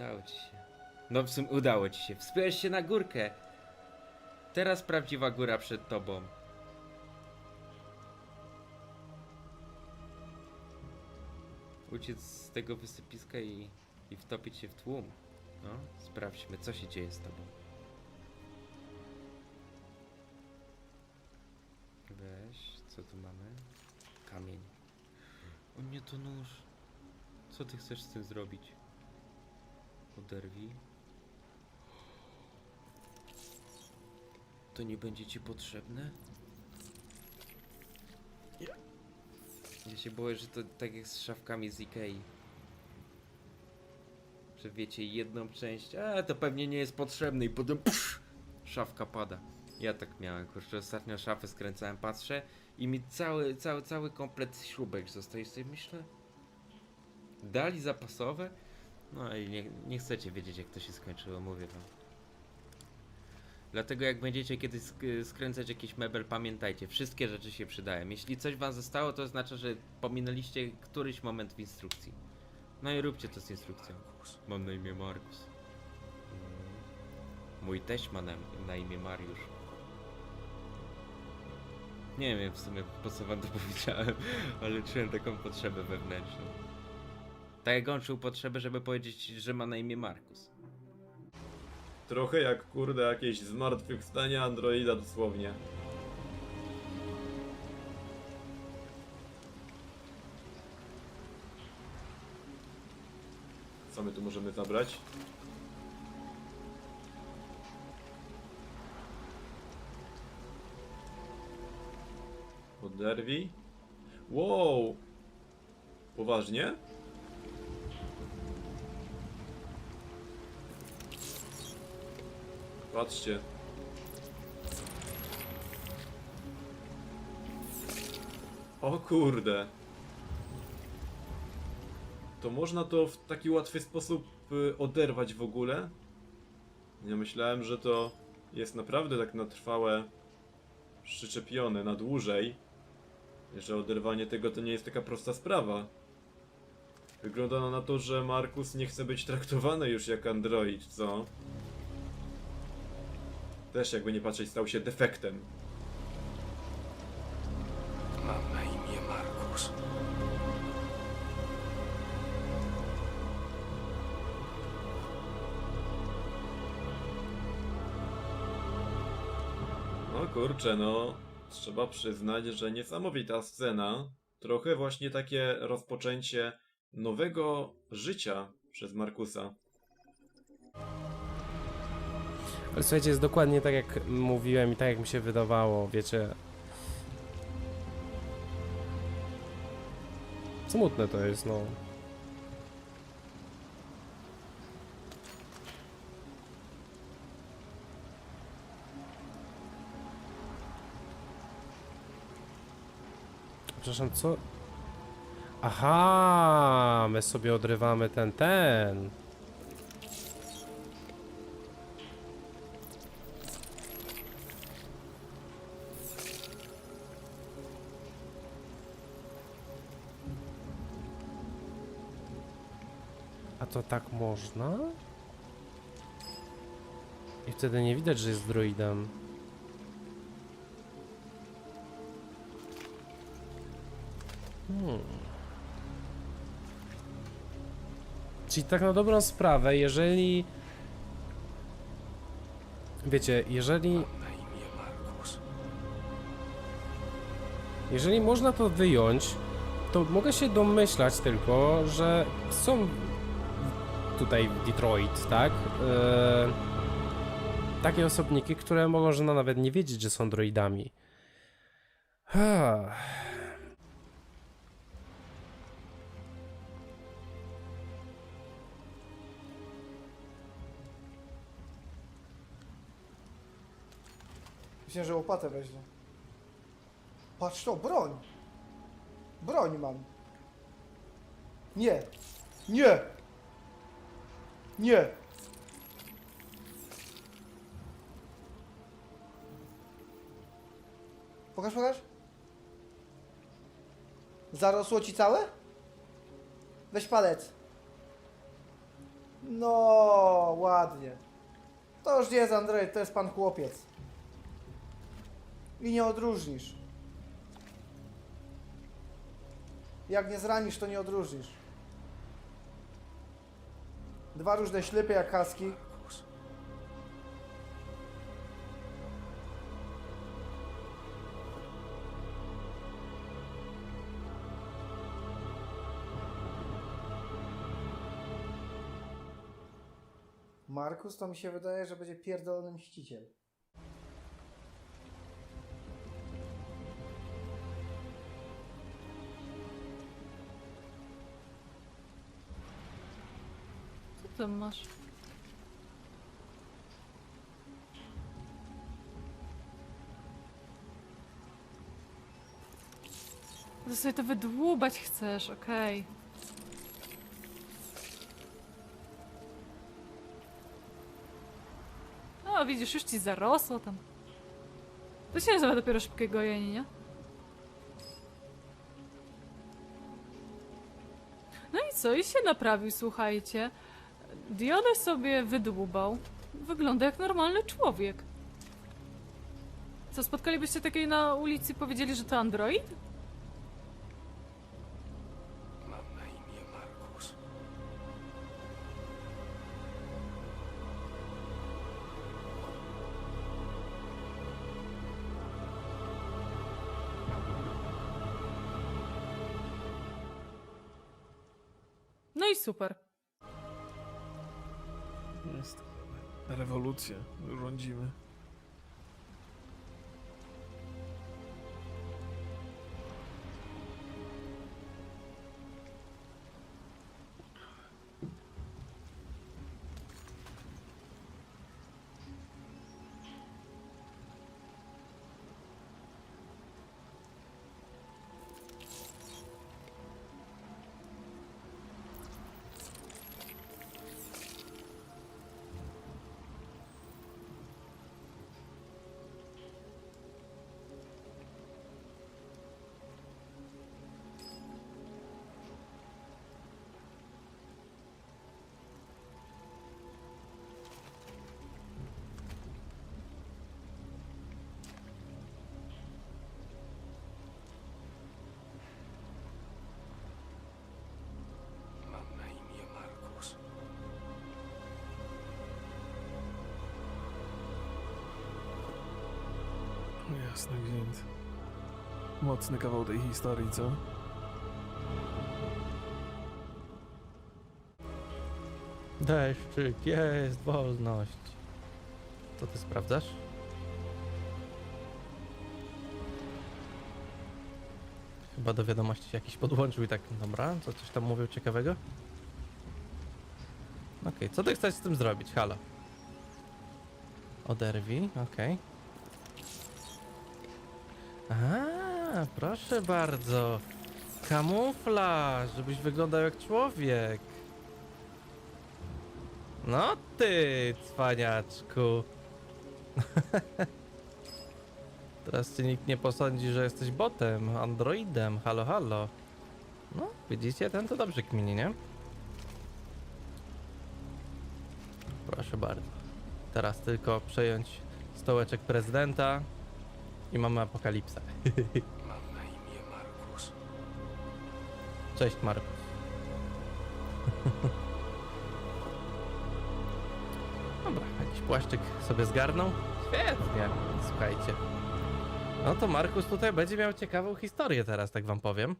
Udało ci się. No w sumie udało ci się. Wspiąłeś się na górkę. Teraz prawdziwa góra przed tobą. Uciec z tego wysypiska i, i wtopić się w tłum. No, sprawdźmy, co się dzieje z tobą. Weź, co tu mamy? Kamień. O nie, to nóż. Co ty chcesz z tym zrobić? Oderwij. To nie będzie ci potrzebne? Ja się boję, że to tak jak z szafkami z Ikei. Że wiecie, jedną część, a to pewnie nie jest potrzebne i potem psz, szafka pada. Ja tak miałem, kurczę, ostatnio szafę skręcałem, patrzę i mi cały, cały, cały komplet śrubek zostaje. Sobie myślę, dali zapasowe? No i nie, nie chcecie wiedzieć, jak to się skończyło, mówię wam. Dlatego jak będziecie kiedyś sk- skręcać jakiś mebel, pamiętajcie, wszystkie rzeczy się przydają. Jeśli coś wam zostało, to oznacza, że pominęliście któryś moment w instrukcji. No i róbcie to z instrukcją. Mam na imię Markus. Mm. Mój teść ma na, na imię Mariusz. Nie wiem w sumie po co wam to powiedziałem, ale czułem taką potrzebę wewnętrzną. Tak jak on czuł potrzebę, żeby powiedzieć, że ma na imię Markus. Trochę jak kurde jakieś zmartwychwstanie androida dosłownie. Co my tu możemy zabrać? Oderwij. Wow! Poważnie? Patrzcie. O kurde. To można to w taki łatwy sposób y, oderwać w ogóle? Ja myślałem, że to jest naprawdę tak na trwałe przyczepione na dłużej. Że oderwanie tego to nie jest taka prosta sprawa. Wygląda na to, że Markus nie chce być traktowany już jak android, co? Też jakby nie patrzeć stał się defektem. Mam na imię Markus. No kurczę, no trzeba przyznać, że niesamowita scena. Trochę właśnie takie rozpoczęcie nowego życia przez Markusa. Słuchajcie, jest dokładnie tak jak mówiłem i tak jak mi się wydawało, wiecie. Smutne to jest, no. Przepraszam, co? Aha, my sobie odrywamy ten, ten. To tak można? I wtedy nie widać, że jest droidem. Hmm. Czyli tak na dobrą sprawę, jeżeli... Wiecie, jeżeli... Mam na imię Markus. Jeżeli można to wyjąć, to mogę się domyślać tylko, że są tutaj w Detroit, tak? Eee, takie osobniki, które można nawet nie wiedzieć, że są droidami. Myślę, że łopatę weźmie. Patrz to, broń! Broń mam. Nie! Nie! Nie! Pokaż, pokaż. Zarosło ci całe? Weź palec. No, ładnie. To już jest Android, to jest pan chłopiec. I nie odróżnisz. Jak nie zranisz, to nie odróżnisz. Dwa różne ślepy jak kaski. Markus. To mi się wydaje, że będzie pierdolony mściciel. Tam masz? Ty sobie to wydłubać chcesz, okej. O, widzisz, już ci zarosło tam. To się nazywa dopiero szybkie gojenie, nie? No i co? I się naprawił, słuchajcie. Diodę sobie wydłubał. Wygląda jak normalny człowiek. Co, spotkalibyście takiej na ulicy i powiedzieli, że to android? Mam na imię Markus. No i super. Jest. Rewolucja. Rządzimy. Jasny gwint. Mocny kawał tej historii, co? Deszczyk, jest wolność. Co ty sprawdzasz? Chyba do wiadomości jakiś podłączył i tak, dobra, co coś tam mówił ciekawego? Okej, co ty chcesz z tym zrobić? Halo. Oderwij, okej. A, proszę bardzo. Kamuflaż, żebyś wyglądał jak człowiek. No ty, cwaniaczku. Teraz cię nikt nie posądzi, że jesteś botem, androidem, halo halo. No, widzicie, ten to dobrze kmini, nie? Proszę bardzo. Teraz tylko przejąć stołeczek prezydenta i mamy apokalipsę. Mam na imię Markus. Cześć Markus. Dobra, jakiś płaszczyk sobie zgarnął. Świetnie, słuchajcie. No to Markus tutaj będzie miał ciekawą historię teraz, tak wam powiem.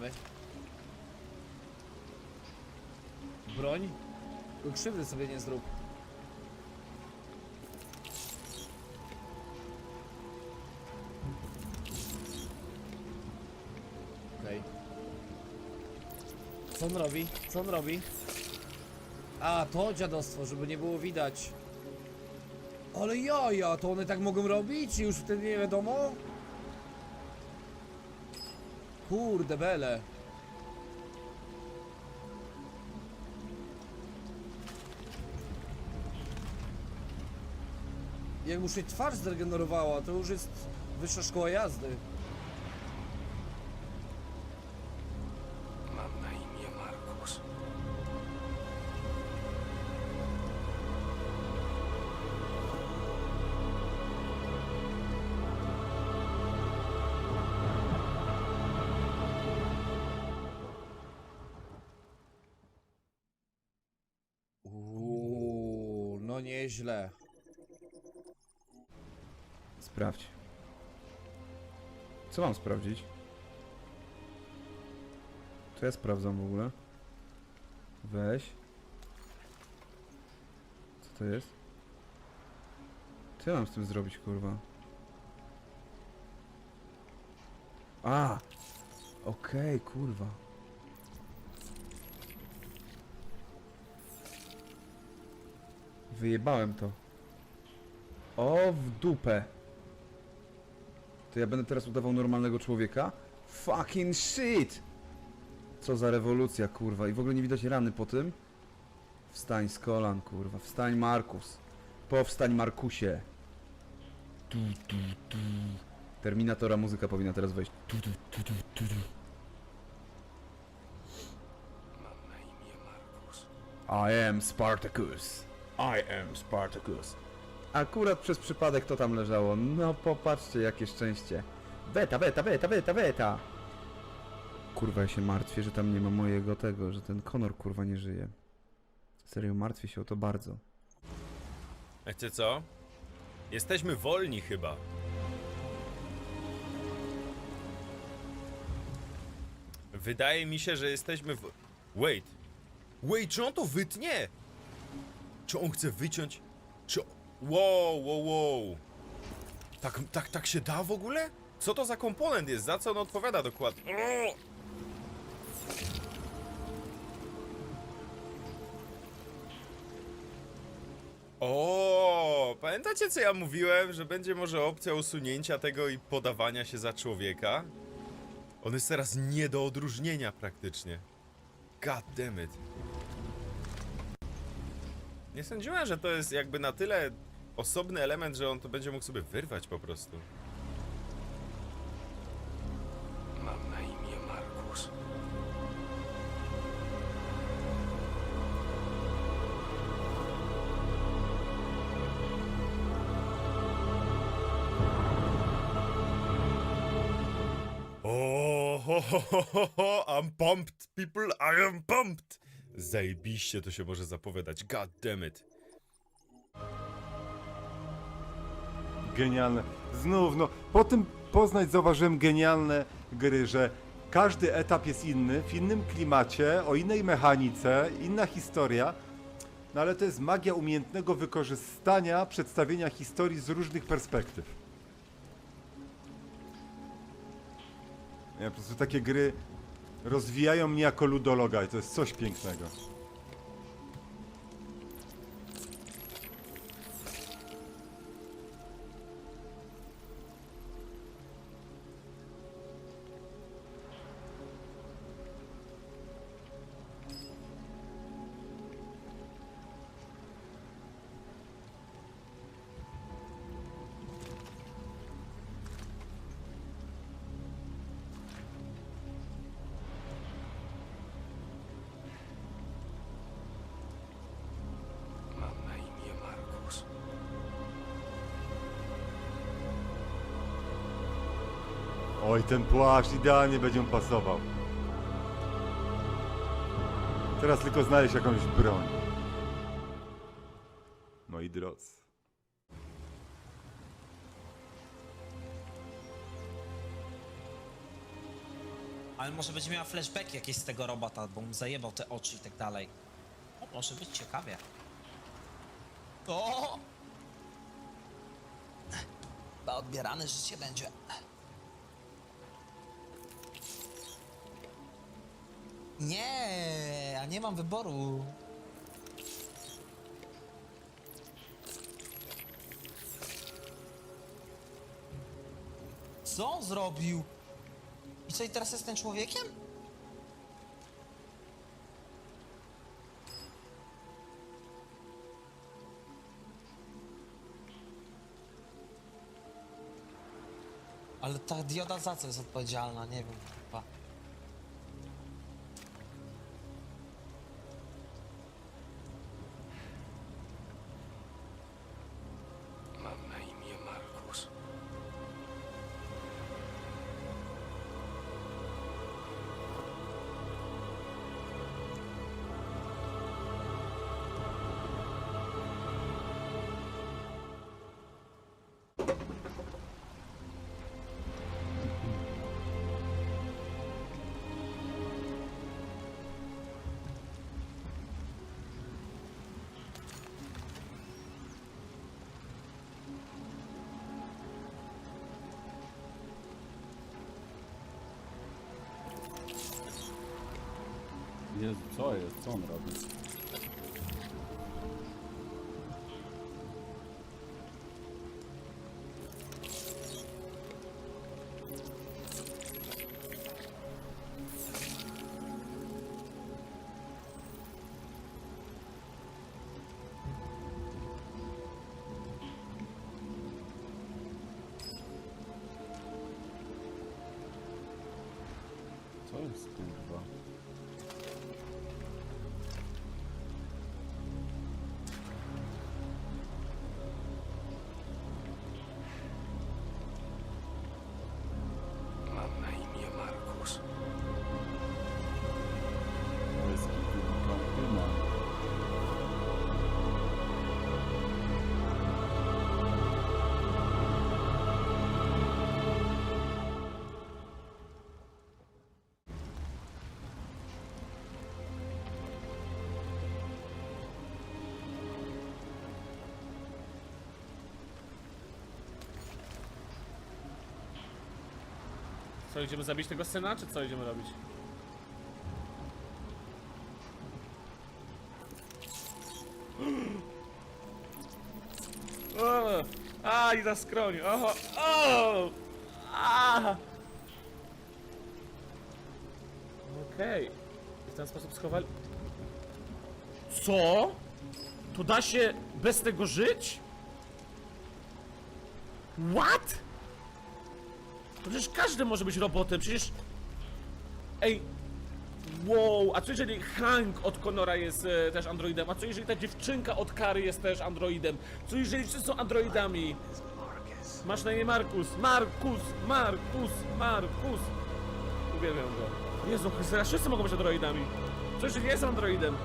Mamy? Broń? Krzywdy sobie nie zrób. Okej. Co on robi? Co on robi? A, to dziadostwo, żeby nie było widać. Ale jaja, to one tak mogą robić? I już wtedy nie wiadomo? Kurde bele. Jak mu się twarz zregenerowała, to już jest wyższa szkoła jazdy. Nieźle. Sprawdź. Co mam sprawdzić? To ja sprawdzam w ogóle. Weź. Co to jest? Co ja mam z tym zrobić, kurwa? A! Okej, kurwa. Wyjebałem to. O, w dupę. To ja będę teraz udawał normalnego człowieka? Fucking shit! Co za rewolucja, kurwa. I w ogóle nie widać rany po tym? Wstań z kolan, kurwa. Wstań, Markus. Powstań, Markusie. Tu, tu, tu. Terminatora muzyka powinna teraz wejść. Tu, tu, tu, tu, tu, tu. Mam na imię Markus. I am Spartacus. I am Spartacus. Akurat przez przypadek to tam leżało. No popatrzcie, jakie szczęście. Beta, beta, beta, beta, beta. Kurwa, ja się martwię, że tam nie ma mojego tego, że ten Konor kurwa nie żyje. Serio, martwię się o to bardzo. Wiecie co? Jesteśmy wolni chyba. Wydaje mi się, że jesteśmy w... Wait. Wait, czy on to wytnie? Czy on chce wyciąć? Czy... Wow, wow, wow. Tak, tak, tak się da w ogóle? Co to za komponent jest? Za co on odpowiada dokładnie? O! Pamiętacie co ja mówiłem, że będzie może opcja usunięcia tego i podawania się za człowieka? On jest teraz nie do odróżnienia praktycznie. God damn it. Nie sądziłem, że to jest jakby na tyle osobny element, że on to będzie mógł sobie wyrwać po prostu. Mam na imię Markus. O, ho, ho, ho, ho, ho, I'm pumped, people, I am pumped. Zajebiście to się może zapowiadać, god damn it. Genialne. Znów, no, po tym poznać zauważyłem genialne gry, że każdy etap jest inny, w innym klimacie, o innej mechanice, inna historia. No ale to jest magia umiejętnego wykorzystania przedstawienia historii z różnych perspektyw. Ja po prostu takie gry rozwijają mnie jako ludologa i to jest coś pięknego. Oj, ten płaszcz idealnie będzie mu pasował. Teraz tylko znaleźć jakąś broń. Moi drodzy. Ale może będzie miała flashback jakieś z tego robota, bo mu zajebał te oczy i tak dalej. O, może być ciekawie. O! Chyba odbierane życie będzie. Nie, a nie mam wyboru. Co on zrobił? I co, i teraz jestem człowiekiem? Ale ta dioda za co jest odpowiedzialna? Nie wiem, chyba. Jezu, co jest? Co on robi? Markus. Co, idziemy zabić tego syna, czy co idziemy robić? O, a, i na skroń. Oho, o! Okej. W ten sposób schowali... Co? To da się bez tego żyć? What? Przecież każdy może być robotem, przecież... Ej... Wow, a co jeżeli Hank od Conora jest e, też androidem? A co jeżeli ta dziewczynka od Kary jest też androidem? Co jeżeli wszyscy są androidami? Masz na imię Markus, Markus, Markus, Markus. Uwielbiam go. Jezu, Chryste, wszyscy mogą być androidami. Co jeżeli jestem androidem?